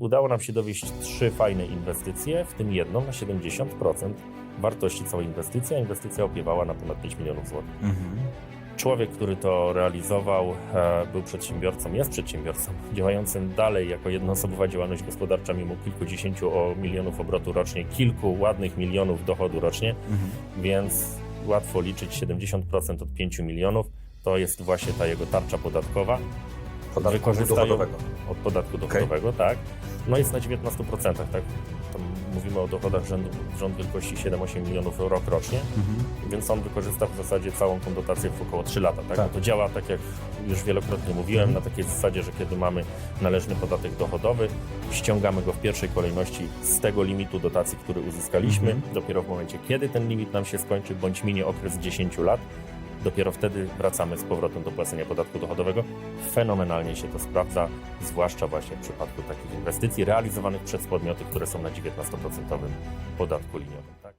Udało nam się dowieść trzy fajne inwestycje, w tym jedną na 70% wartości całej inwestycji, a inwestycja opiewała na ponad 5 milionów złotych. Człowiek, który to realizował, e, był przedsiębiorcą, jest przedsiębiorcą, działającym dalej jako jednoosobowa działalność gospodarcza mimo kilkudziesięciu milionów obrotu rocznie, kilku ładnych milionów dochodu rocznie, więc łatwo liczyć 70% od 5 milionów. To jest właśnie ta jego tarcza podatkowa Podatku dochodowego. od podatku dochodowego, tak. No jest na 19%, tak. Tam mówimy o dochodach rzędu, rząd wielkości 7-8 milionów rok rocznie, więc on wykorzysta w zasadzie całą tą dotację w około 3 lata. Tak? Tak. No to działa tak jak już wielokrotnie mówiłem, na takiej zasadzie, że kiedy mamy należny podatek dochodowy, ściągamy go w pierwszej kolejności z tego limitu dotacji, który uzyskaliśmy. Mhm. Dopiero w momencie, kiedy ten limit nam się skończy, bądź minie okres 10 lat, dopiero wtedy wracamy z powrotem do płacenia podatku dochodowego. Fenomenalnie się to sprawdza, zwłaszcza właśnie w przypadku takich inwestycji realizowanych przez podmioty, które są na 19% podatku liniowym. Tak?